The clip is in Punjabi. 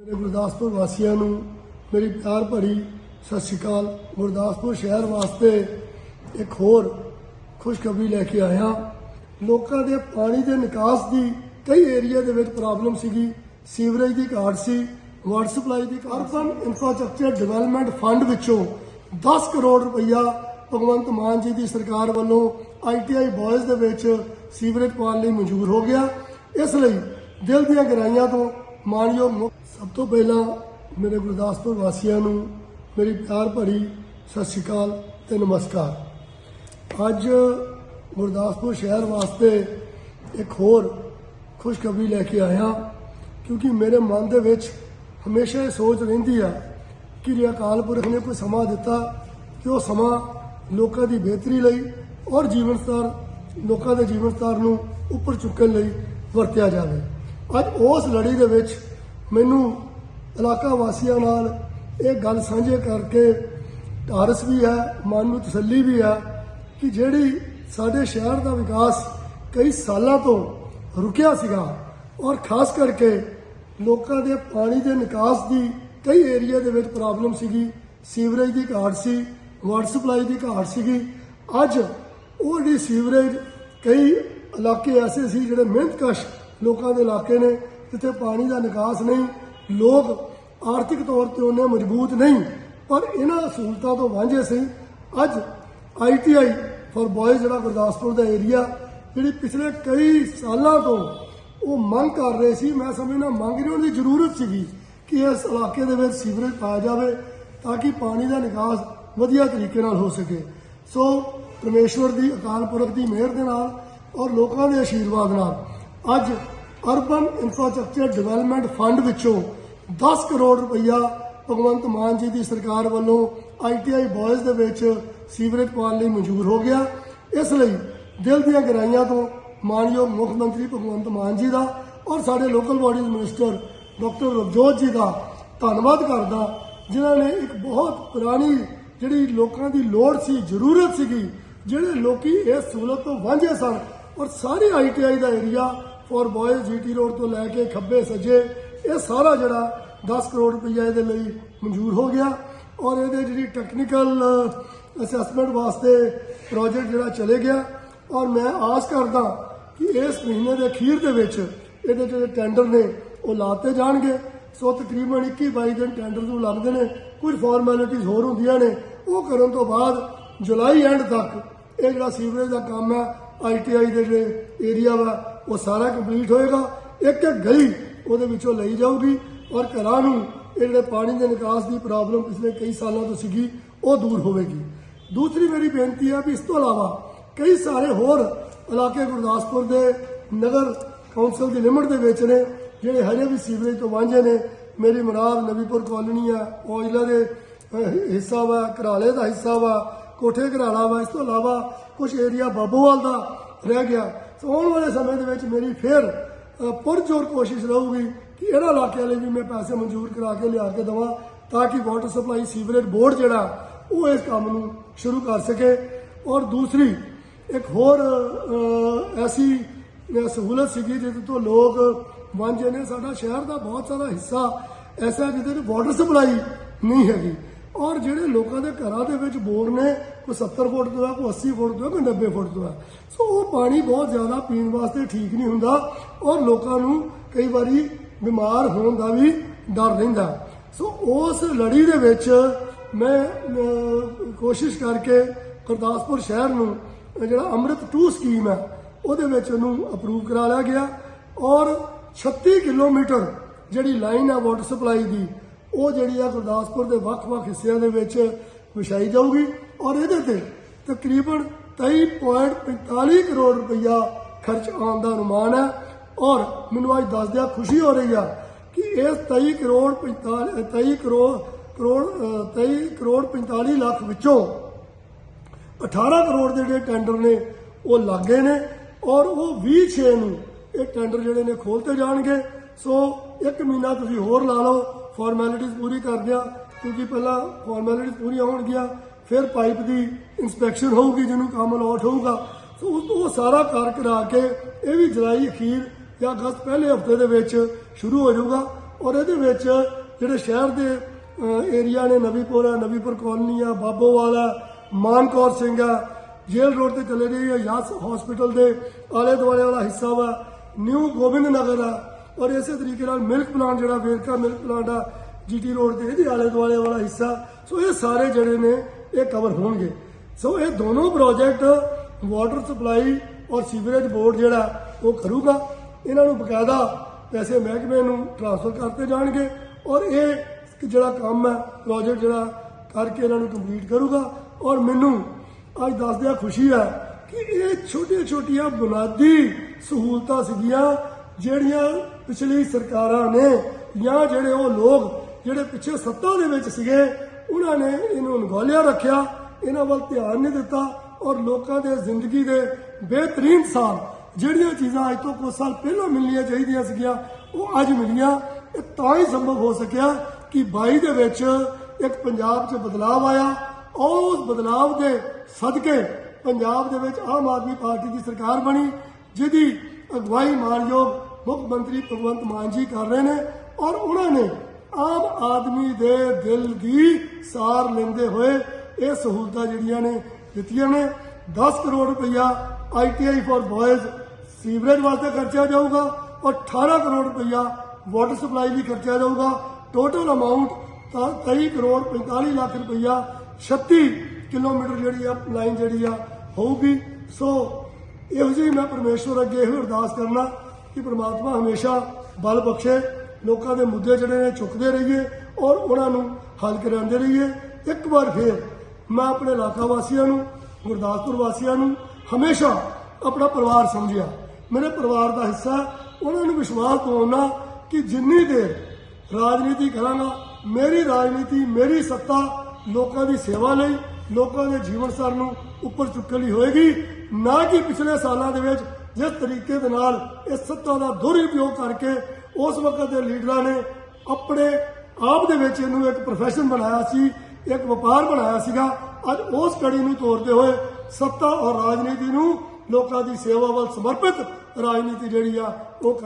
ਮੇਰੇ ਗੁਰਦਾਸਪੁਰ ਵਾਸੀਆਂ ਨੂੰ ਮੇਰੀ ਪਿਆਰ ਭਰੀ ਸਤਿ ਸ਼੍ਰੀ ਅਕਾਲ। ਗੁਰਦਾਸਪੁਰ ਸ਼ਹਿਰ ਵਾਸਤੇ ਇੱਕ ਹੋਰ ਖੁਸ਼ਖਬਰੀ ਲੈ ਕੇ ਆਇਆ। ਲੋਕਾਂ ਦੇ ਪਾਣੀ ਦੇ ਨਿਕਾਸ ਦੀ ਕਈ ਏਰੀਆ ਦੇ ਵਿੱਚ ਪ੍ਰੋਬਲਮ ਸੀਗੀ। ਸੀਵਰੇਜ ਦੀ ਘਾਟ ਸੀ ਵਾਟਰ ਸਪਲਾਈ ਦੀ ਅਰਬਨ ਇਨਫਰਾਸਟ੍ਰਕਚਰ ਡਿਵੈਲਪਮੈਂਟ ਫੰਡ ਵਿੱਚੋਂ 10 ਕਰੋੜ ਰੁਪਈਆ ਭਗਵੰਤ ਮਾਨ ਜੀ ਦੀ ਸਰਕਾਰ ਵੱਲੋਂ ਆਈਟੀਆਈ ਬॉयਜ਼ ਦੇ ਵਿੱਚ ਸੀਵਰੇਜ ਪਾਉਣ ਲਈ ਮਨਜ਼ੂਰ ਹੋ ਗਿਆ। ਇਸ ਲਈ ਦਿਲ ਦੀਆਂ ਗਹਿਰਾਈਆਂ ਤੋਂ ਮਾਣਯੋਗ ਮੁੱਖ ਸਭ ਤੋਂ ਪਹਿਲਾਂ ਮੇਰੇ ਗੁਰਦਾਸਪੁਰ ਵਾਸੀਆਂ ਨੂੰ ਮੇਰੀ ਪਿਆਰ ਭਰੀ ਸਤਿ ਸ਼੍ਰੀ ਅਕਾਲ ਤੇ ਨਮਸਕਾਰ। ਅੱਜ ਗੁਰਦਾਸਪੁਰ ਸ਼ਹਿਰ ਵਾਸਤੇ ਇੱਕ ਹੋਰ ਖੁਸ਼ਖਬਰੀ ਲੈ ਕੇ ਆਇਆ, ਕਿਉਂਕਿ ਮੇਰੇ ਮਨ ਦੇ ਵਿੱਚ ਹਮੇਸ਼ਾ ਇਹ ਸੋਚ ਰਹਿੰਦੀ ਆ ਕਿ ਜੇ ਅਕਾਲ ਪੁਰਖ ਨੇ ਕੋਈ ਸਮਾਂ ਦਿੱਤਾ ਕਿ ਉਹ ਸਮਾਂ ਲੋਕਾਂ ਦੀ ਬਿਹਤਰੀ ਲਈ ਔਰ ਜੀਵਨ ਸਤਰ ਲੋਕਾਂ ਦੇ ਜੀਵਨ ਸਤਰ ਨੂੰ ਉੱਪਰ ਚੁੱਕਣ ਲਈ ਵਰਤਿਆ ਜਾਵੇ। ਅੱਜ ਉਸ ਲੜੀ ਦੇ ਵਿੱਚ ਮੈਨੂੰ ਇਲਾਕਾ ਵਾਸੀਆਂ ਨਾਲ ਇਹ ਗੱਲ ਸਾਂਝੇ ਕਰਕੇ ਧਾਰਸ ਵੀ ਹੈ, ਮਨ ਨੂੰ ਤਸੱਲੀ ਵੀ ਹੈ ਕਿ ਜਿਹੜੀ ਸਾਡੇ ਸ਼ਹਿਰ ਦਾ ਵਿਕਾਸ ਕਈ ਸਾਲਾਂ ਤੋਂ ਰੁਕਿਆ ਸੀਗਾ ਔਰ ਖਾਸ ਕਰਕੇ ਲੋਕਾਂ ਦੇ ਪਾਣੀ ਦੇ ਨਿਕਾਸ ਦੀ ਕਈ ਏਰੀਆ ਦੇ ਵਿੱਚ ਪ੍ਰੋਬਲਮ ਸੀਗੀ ਸੀਵਰੇਜ ਦੀ ਘਾਟ ਸੀ ਵਾਟਰ ਸਪਲਾਈ ਦੀ ਘਾਟ ਸੀਗੀ, ਅੱਜ ਉਹ ਜਿਹੜੀ ਸੀਵਰੇਜ ਕਈ ਇਲਾਕੇ ਐਸੇ ਸੀ ਜਿਹੜੇ ਮਿਹਨਤਕਸ਼ ਲੋਕਾਂ ਦੇ ਇਲਾਕੇ ਨੇ ਜਿੱਥੇ ਪਾਣੀ ਦਾ ਨਿਕਾਸ ਨਹੀਂ, ਲੋਕ ਆਰਥਿਕ ਤੌਰ ਤੇ ਉਹਨੇ ਮਜ਼ਬੂਤ ਨਹੀਂ, ਪਰ ਇਹਨਾਂ ਸਹੂਲਤਾਂ ਤੋਂ ਵਾਂਝੇ ਸੀ। ਅੱਜ ਆਈਟੀਆਈ ਫॉर ਬॉयਜ਼ ਜਿਹੜਾ ਗੁਰਦਾਸਪੁਰ ਦਾ ਏਰੀਆ ਜਿਹੜੀ ਪਿਛਲੇ ਕਈ ਸਾਲਾਂ ਤੋਂ ਉਹ ਮੰਗ ਕਰ ਰਹੇ ਸੀ, ਮੈਂ ਸਮਝਣਾ ਮੰਗ ਨਹੀਂ ਉਹਨਾਂ ਦੀ ਜ਼ਰੂਰਤ ਸੀਗੀ ਕਿ ਇਸ ਇਲਾਕੇ ਦੇ ਵਿੱਚ ਸੀਵਰੇਜ ਪਾਇਆ ਜਾਵੇ ਤਾਂ ਕਿ ਪਾਣੀ ਦਾ ਨਿਕਾਸ ਵਧੀਆ ਤਰੀਕੇ ਨਾਲ ਹੋ ਸਕੇ। ਸੋ ਪਰਮੇਸ਼ਵਰ ਦੀ ਅਕਾਲ ਪੁਰਖ ਦੀ ਮਿਹਰ ਦੇ ਨਾਲ ਔਰ ਲੋਕਾਂ ਦੇ ਆਸ਼ੀਰਵਾਦ ਨਾਲ ਅੱਜ ਅਰਬਨ ਇਨਫਰਾਸਟ੍ਰਕਚਰ ਡਿਵੈਲਪਮੈਂਟ ਫੰਡ ਵਿੱਚੋਂ 10 ਕਰੋੜ ਰੁਪਈਆ ਭਗਵੰਤ ਮਾਨ ਜੀ ਦੀ ਸਰਕਾਰ ਵੱਲੋਂ ਆਈਟੀਆਈ ਬॉयਜ਼ ਦੇ ਵਿੱਚ ਸੀਵਰੇਜ ਪਾਉਣ ਲਈ ਮਨਜ਼ੂਰ ਹੋ ਗਿਆ। ਇਸ ਲਈ ਦਿਲ ਦੀਆਂ ਗਹਿਰਾਈਆਂ ਤੋਂ ਮਾਨਯੋਗ ਮੁੱਖ ਮੰਤਰੀ ਭਗਵੰਤ ਮਾਨ ਜੀ ਦਾ ਔਰ ਸਾਡੇ local bodies minister doctor Ravjot ji ਦਾ ਧੰਨਵਾਦ ਕਰਦਾ, ਜਿਨ੍ਹਾਂ ਨੇ ਇੱਕ ਬਹੁਤ ਪੁਰਾਣੀ ਜਿਹੜੀ ਲੋਕਾਂ ਦੀ ਲੋੜ ਸੀ, ਜ਼ਰੂਰਤ ਸੀਗੀ, ਜਿਹੜੇ ਲੋਕੀ ਇਸ ਸਹੂਲਤ ਤੋਂ ਵਾਂਝੇ ਸਨ ਔਰ ਸਾਰੇ ITI the area for boys GT road ਤੋਂ ਲੈ ਕੇ ਖੱਬੇ ਸੱਜੇ, ਇਹ ਸਾਰਾ ਜਿਹੜਾ 10 ਕਰੋੜ ਰੁਪਈਆ ਇਹਦੇ ਲਈ ਮਨਜ਼ੂਰ ਹੋ ਗਿਆ। ਔਰ ਇਹਦੇ ਜਿਹੜੀ ਟੈਕਨੀਕਲ ਅਸੈਸਮੈਂਟ ਵਾਸਤੇ ਪ੍ਰੋਜੈਕਟ ਜਿਹੜਾ ਚਲੇ ਗਿਆ। ਔਰ ਮੈਂ ਆਸ ਕਰਦਾ ਕਿ ਇਸ ਮਹੀਨੇ ਦੇ ਅਖੀਰ ਦੇ ਵਿੱਚ ਇਹਦੇ ਜਿਹੜੇ ਟੈਂਡਰ ਨੇ, ਉਹ ਲਾਤੇ ਜਾਣਗੇ। ਸੋ ਤਕਰੀਬਨ 21 22 ਦਿਨ ਟੈਂਡਰ ਨੂੰ ਲੱਗਦੇ ਨੇ। ਕੁਝ ਫਾਰਮੈਲਿਟੀਜ਼ ਹੋਰ ਹੁੰਦੀਆਂ ਨੇ। ਉਹ ਕਰਨ ਤੋਂ ਬਾਅਦ ਜੁਲਾਈ ਐਂਡ ਤੱਕ ਇਹ ਜਿਹੜਾ ਸੀਵਰੇਜ ਦਾ ਕੰਮ ਹੈ ਆਈਟੀਆਈ ਦੇ ਜਿਹੜੇ ਏਰੀਆ ਵਾ ਉਹ ਸਾਰਾ ਕੰਪਲੀਟ ਹੋਏਗਾ। ਇੱਕ ਗਲੀ ਉਹਦੇ ਵਿੱਚੋਂ ਲਈ ਜਾਊਗੀ ਔਰ ਘਰਾਂ ਨੂੰ ਇਹ ਜਿਹੜੇ ਪਾਣੀ ਦੇ ਨਿਕਾਸ ਦੀ ਪ੍ਰੋਬਲਮ ਪਿਛਲੇ ਕਈ ਸਾਲਾਂ ਤੋਂ ਸੀਗੀ, ਉਹ ਦੂਰ ਹੋਵੇਗੀ। ਦੂਸਰੀ ਮੇਰੀ ਬੇਨਤੀ ਹੈ ਵੀ ਇਸ ਤੋਂ ਇਲਾਵਾ ਕਈ ਸਾਰੇ ਹੋਰ ਇਲਾਕੇ ਗੁਰਦਾਸਪੁਰ ਦੇ ਨਗਰ ਕੌਂਸਲ ਦੀ ਲਿਮਟ ਦੇ ਵਿੱਚ ਨੇ, ਜਿਹੜੇ ਹਜੇ ਵੀ ਸੀਵਰੇਜ ਤੋਂ ਵਾਂਝੇ ਨੇ। ਮੇਰੀ ਮਨਾਰ ਨਵੀਪੁਰ ਕਾਲੋਨੀ ਆ ਔਜਲਾ ਦੇ ਹਿੱਸਾ ਵਾ, ਘਰਾਲੇ ਦਾ ਹਿੱਸਾ ਵਾ, ਕੋਠੇ ਘਰਾਲਾ ਵਾ। ਇਸ ਤੋਂ ਇਲਾਵਾ ਕੁਝ ਏਰੀਆ ਬਾਬੋਵਾਲ ਦਾ ਰਹਿ ਗਿਆ। ਸੋ ਆਉਣ ਵਾਲੇ ਸਮੇਂ ਦੇ ਵਿੱਚ ਮੇਰੀ ਫਿਰ ਪੁਰਜੋਰ ਕੋਸ਼ਿਸ਼ ਰਹੂਗੀ ਕਿ ਇਹਨਾਂ ਇਲਾਕਿਆਂ ਲਈ ਵੀ ਮੈਂ ਪੈਸੇ ਮਨਜ਼ੂਰ ਕਰਾ ਕੇ ਲਿਆ ਕੇ ਦਵਾਂ ਤਾਂ ਕਿ ਵਾਟਰ ਸਪਲਾਈ ਸੀਵਰੇਜ ਬੋਰਡ ਜਿਹੜਾ, ਉਹ ਇਸ ਕੰਮ ਨੂੰ ਸ਼ੁਰੂ ਕਰ ਸਕੇ। ਔਰ ਦੂਸਰੀ, ਇੱਕ ਹੋਰ ਐਸੀ ਸਹੂਲਤ ਸੀਗੀ ਜਿਹਦੇ ਤੋਂ ਲੋਕ ਵਾਂਝੇ ਨੇ। ਸਾਡਾ ਸ਼ਹਿਰ ਦਾ ਬਹੁਤ ਸਾਰਾ ਹਿੱਸਾ ਐਸਾ ਜਿਹਦੇ ਵਿੱਚ ਵਾਟਰ ਸਪਲਾਈ ਨਹੀਂ ਹੈਗੀ। ਔਰ ਜਿਹੜੇ ਲੋਕਾਂ ਦੇ ਘਰਾਂ ਦੇ ਵਿੱਚ ਬੋਰ ਨੇ, ਕੋਈ 70 ਫੁੱਟ ਤੋਂ ਹੈ ਕੋਈ 80 ਫੁੱਟ ਤੋਂ ਹੈ ਕੋਈ 90 ਫੁੱਟ ਤੋਂ ਹੈ ਸੋ ਉਹ ਪਾਣੀ ਬਹੁਤ ਜ਼ਿਆਦਾ ਪੀਣ ਵਾਸਤੇ ਠੀਕ ਨਹੀਂ ਹੁੰਦਾ ਔਰ ਲੋਕਾਂ ਨੂੰ ਕਈ ਵਾਰੀ ਬਿਮਾਰ ਹੋਣ ਦਾ ਵੀ ਡਰ ਰਹਿੰਦਾ। ਸੋ ਉਸ ਲੜੀ ਦੇ ਵਿੱਚ ਮੈਂ ਕੋਸ਼ਿਸ਼ ਕਰਕੇ ਗੁਰਦਾਸਪੁਰ ਸ਼ਹਿਰ ਨੂੰ ਜਿਹੜਾ ਅੰਮ੍ਰਿਤ 2 ਸਕੀਮ ਹੈ, ਉਹਦੇ ਵਿੱਚ ਉਹਨੂੰ ਅਪਰੂਵ ਕਰਾ ਲਿਆ ਗਿਆ ਔਰ 36 ਕਿਲੋਮੀਟਰ ਜਿਹੜੀ ਲਾਈਨ ਹੈ ਵਾਟਰ ਸਪਲਾਈ ਦੀ ਉਹ ਜਿਹੜੀ ਆ ਗੁਰਦਾਸਪੁਰ ਦੇ ਵੱਖ-ਵੱਖ ਹਿੱਸਿਆਂ ਦੇ ਵਿੱਚ ਵਿਛਾਈ ਜਾਊਗੀ ਔਰ ਇਹਦੇ ਤੇ ਤਕਰੀਬਨ 23.45 ਕਰੋੜ ਰੁਪਈਆ ਖਰਚ ਆਉਣ ਦਾ ਅਨੁਮਾਨ ਹੈ। ਔਰ ਮੈਨੂੰ ਅੱਜ ਦੱਸਦਿਆਂ ਖੁਸ਼ੀ ਹੋ ਰਹੀ ਆ ਕਿ ਇਸ 23 ਕਰੋੜ 45 23 ਕਰੋੜ ਕਰੋੜ ਅ, 23 ਕਰੋੜ 45 ਲੱਖ ਵਿੱਚੋਂ 18 ਕਰੋੜ ਦੇ ਜਿਹੜੇ ਟੈਂਡਰ ਨੇ ਉਹ ਲੱਗੇ ਨੇ ਔਰ ਉਹ 20 ਛੇ ਨੂੰ ਇਹ ਟੈਂਡਰ ਜਿਹੜੇ ਨੇ ਖੋਲਤੇ ਜਾਣਗੇ। ਸੋ ਇੱਕ ਮਹੀਨਾ ਤੁਸੀਂ ਹੋਰ ਲਾ ਲਓ। ਫਾਰਮੈਲਿਟੀਜ਼ ਪੂਰੀ ਕਰ ਦਿਆ ਕਿਉਂਕਿ ਪਹਿਲਾਂ ਫਾਰਮੈਲਿਟੀਜ਼ ਪੂਰੀਆਂ ਹੋਣਗੀਆਂ, ਫਿਰ ਪਾਈਪ ਦੀ ਇਨਸਪੈਕਸ਼ਨ ਹੋਊਗੀ, ਜਿਹਨੂੰ ਕੰਮ ਅਲਾਟ ਹੋਊਗਾ। ਸੋ ਉਹ ਸਾਰਾ ਕਾਰ ਕਰਾ ਕੇ, ਇਹ ਵੀ ਜੁਲਾਈ, ਅਖੀਰ ਜਾਂ ਅਗਸਤ ਪਹਿਲੇ ਹਫ਼ਤੇ ਦੇ ਵਿੱਚ ਸ਼ੁਰੂ ਹੋ ਜਾਊਗਾ। ਔਰ ਇਹਦੇ ਵਿੱਚ ਜਿਹੜੇ ਸ਼ਹਿਰ ਦੇ ਏਰੀਆ ਨੇ ਨਵੀਪੁਰ ਆ ਨਵੀਪੁਰ ਕਲੋਨੀ ਆ ਬਾਬੋਵਾਲ ਆ ਮਾਨਕੌਰ ਸਿੰਘ ਆ ਜੇਲ੍ਹ ਰੋਡ ਤੇ ਚਲੇ ਗਈ ਹੈ ਯਾਸ ਹਸਪੀਟਲ ਦੇ ਆਲੇ ਦੁਆਲੇ ਵਾਲਾ ਹਿੱਸਾ ਵਾ, ਨਿਊ ਗੋਬਿੰਦ ਨਗਰ ਆ ਔਰ ਇਸੇ ਤਰੀਕੇ ਨਾਲ ਮਿਲਕ ਪਲਾਂਟ ਜਿਹੜਾ ਵੇਰਕਾ ਮਿਲਕ ਪਲਾਂਟ ਆ ਜੀਟੀ ਰੋਡ ਤੇ, ਇਹਦੇ ਆਲੇ ਦੁਆਲੇ ਵਾਲਾ ਹਿੱਸਾ। ਸੋ ਇਹ ਸਾਰੇ ਜਿਹੜੇ ਨੇ, ਇਹ ਕਵਰ ਹੋਣਗੇ। ਸੋ ਇਹ ਦੋਨੋਂ ਪ੍ਰੋਜੈਕਟ ਵਾਟਰ ਸਪਲਾਈ ਔਰ ਸੀਵਰੇਜ ਬੋਰਡ ਜਿਹੜਾ, ਉਹ ਕਰੂਗਾ। ਇਹਨਾਂ ਨੂੰ ਬਕਾਇਦਾ ਪੈਸੇ ਮਹਿਕਮੇ ਨੂੰ ਟ੍ਰਾਂਸਫਰ ਕਰਤੇ ਜਾਣਗੇ ਔਰ ਇਹ ਜਿਹੜਾ ਕੰਮ ਹੈ ਪ੍ਰੋਜੈਕਟ ਜਿਹੜਾ ਕਰਕੇ ਇਹਨਾਂ ਨੂੰ ਕੰਪਲੀਟ ਕਰੂਗਾ। ਔਰ ਮੈਨੂੰ ਅੱਜ ਦੱਸਦਿਆਂ ਖੁਸ਼ੀ ਹੈ ਕਿ ਇਹ ਛੋਟੀਆਂ ਛੋਟੀਆਂ ਬੁਨਿਆਦੀ ਸਹੂਲਤਾਂ ਸੀਗੀਆਂ, ਜਿਹੜੀਆਂ ਪਿਛਲੀ ਸਰਕਾਰਾਂ ਨੇ ਜਾਂ ਜਿਹੜੇ ਉਹ ਲੋਕ ਜਿਹੜੇ ਪਿੱਛੇ ਸੱਤਾ ਦੇ ਵਿੱਚ ਸੀਗੇ, ਉਹਨਾਂ ਨੇ ਇਹਨੂੰ ਅਣਗੌਲਿਆ ਰੱਖਿਆ, ਇਹਨਾਂ ਵੱਲ ਧਿਆਨ ਨਹੀਂ ਦਿੱਤਾ ਔਰ ਲੋਕਾਂ ਦੇ ਜ਼ਿੰਦਗੀ ਦੇ ਬਿਹਤਰੀਨ ਸਾਲ ਜਿਹੜੀਆਂ ਚੀਜ਼ਾਂ ਅੱਜ ਤੋਂ ਕੁਝ ਸਾਲ ਪਹਿਲਾਂ ਮਿਲਣੀਆਂ ਚਾਹੀਦੀਆਂ ਸੀਗੀਆਂ, ਉਹ ਅੱਜ ਮਿਲੀਆਂ। ਇਹ ਤਾਂ ਹੀ ਸੰਭਵ ਹੋ ਸਕਿਆ ਕਿ 22 ਦੇ ਵਿੱਚ ਇੱਕ ਪੰਜਾਬ 'ਚ ਬਦਲਾਅ ਆਇਆ। ਔਰ ਉਸ ਬਦਲਾਅ ਦੇ ਸਦਕੇ ਪੰਜਾਬ ਦੇ ਵਿੱਚ ਆਮ ਆਦਮੀ ਪਾਰਟੀ ਦੀ ਸਰਕਾਰ ਬਣੀ, ਜਿਹਦੀ ਅਗਵਾਈ ਮਾਨਯੋਗ ਮੁੱਖ ਮੰਤਰੀ ਭਗਵੰਤ ਮਾਨ ਜੀ ਕਰ ਰਹੇ ਨੇ ਔਰ ਉਹਨਾਂ ਨੇ ਆਮ ਆਦਮੀ ਦੇ ਦਿਲ ਦੀ ਸਾਰ ਲੈਂਦੇ ਹੋਏ ਇਹ ਸਹੂਲਤਾਂ ਜਿਹੜੀਆਂ ਨੇ ਦਿੱਤੀਆਂ ਨੇ। 10 ਕਰੋੜ ਰੁਪਇਆ ਆਈਟੀਆਈ ਫॉर ਬॉयਜ਼ ਸੀਵਰੇਜ ਵਾਸਤੇ ਖਰਚਿਆ ਜਾਊਗਾ ਔਰ 18 ਕਰੋੜ ਰੁਪਇਆ ਵਾਟਰ ਸਪਲਾਈ ਲਈ ਖਰਚਿਆ ਜਾਊਗਾ। ਟੋਟਲ ਅਮਾਉਂਟ ਤਾਂ 23 ਕਰੋੜ 45 ਲੱਖ ਰੁਪਇਆ 36 ਕਿਲੋਮੀਟਰ ਜਿਹੜੀ ਆ, ਲਾਈਨ ਜਿਹੜੀ ਆ, ਹੋਊਗੀ। ਸੋ ਇਹੋ ਜਿਹੀ ਮੈਂ ਪਰਮੇਸ਼ਵਰ ਅੱਗੇ ਇਹੋ ਅਰਦਾਸ ਕਰਨਾ ਕਿ ਪ੍ਰਮਾਤਮਾ ਹਮੇਸ਼ਾ ਬਲ ਬਖਸ਼ੇ, ਲੋਕਾਂ ਦੇ ਮੁੱਦੇ ਜਿਹੜੇ ਨੇ ਚੁੱਕਦੇ ਰਹੀਏ ਔਰ ਉਹਨਾਂ ਨੂੰ ਹੱਲ ਕਰਾਉਂਦੇ ਰਹੀਏ। ਇੱਕ ਵਾਰ ਫੇਰ ਮੈਂ ਆਪਣੇ ਇਲਾਕਾ ਵਾਸੀਆਂ ਨੂੰ, ਗੁਰਦਾਸਪੁਰ ਵਾਸੀਆਂ ਨੂੰ ਹਮੇਸ਼ਾ ਆਪਣਾ ਪਰਿਵਾਰ ਸਮਝਿਆ। ਮੇਰੇ ਪਰਿਵਾਰ ਦਾ ਹਿੱਸਾ, ਉਹਨਾਂ ਨੂੰ ਵਿਸ਼ਵਾਸ ਦਿਵਾਉਣਾ ਕਿ ਜਿੰਨੀ ਦੇਰ ਰਾਜਨੀਤੀ ਕਰਾਂਗਾ, ਮੇਰੀ ਰਾਜਨੀਤੀ, ਮੇਰੀ ਸੱਤਾ ਲੋਕਾਂ ਦੀ ਸੇਵਾ ਲਈ, ਲੋਕਾਂ ਦੇ ਜੀਵਨ ਸਤਰ ਨੂੰ ਉੱਪਰ ਚੁੱਕਣ ਲਈ ਹੋਏਗੀ, ਨਾ ਕਿ ਪਿਛਲੇ ਸਾਲਾਂ ਦੇ ਵਿੱਚ ਜਿਸ ਤਰੀਕੇ ਦੇ ਨਾਲ ਇਸ ਸੱਤਾ ਦਾ ਦੁਰਉਪਯੋਗ ਕਰਕੇ ਉਸ ਵਕਤ ਦੇ ਲੀਡਰਾਂ ਨੇ ਆਪਣੇ ਆਪ ਦੇ ਵਿੱਚ ਇਹਨੂੰ ਇੱਕ ਪ੍ਰੋਫੈਸ਼ਨ ਬਣਾਇਆ ਸੀ, ਇੱਕ ਵਪਾਰ ਬਣਾਇਆ ਸੀਗਾ। ਅੱਜ ਉਸ ਕੜੀ ਨੂੰ ਤੋੜਦੇ ਹੋਏ ਸੱਤਾ ਔਰ ਰਾਜਨੀਤੀ ਨੂੰ ਲੋਕਾਂ ਦੀ ਸੇਵਾ ਵੱਲ ਸਮਰਪਿਤ ਰਾਜਨੀਤੀ ਜਿਹੜੀ ਆ, ਉਹ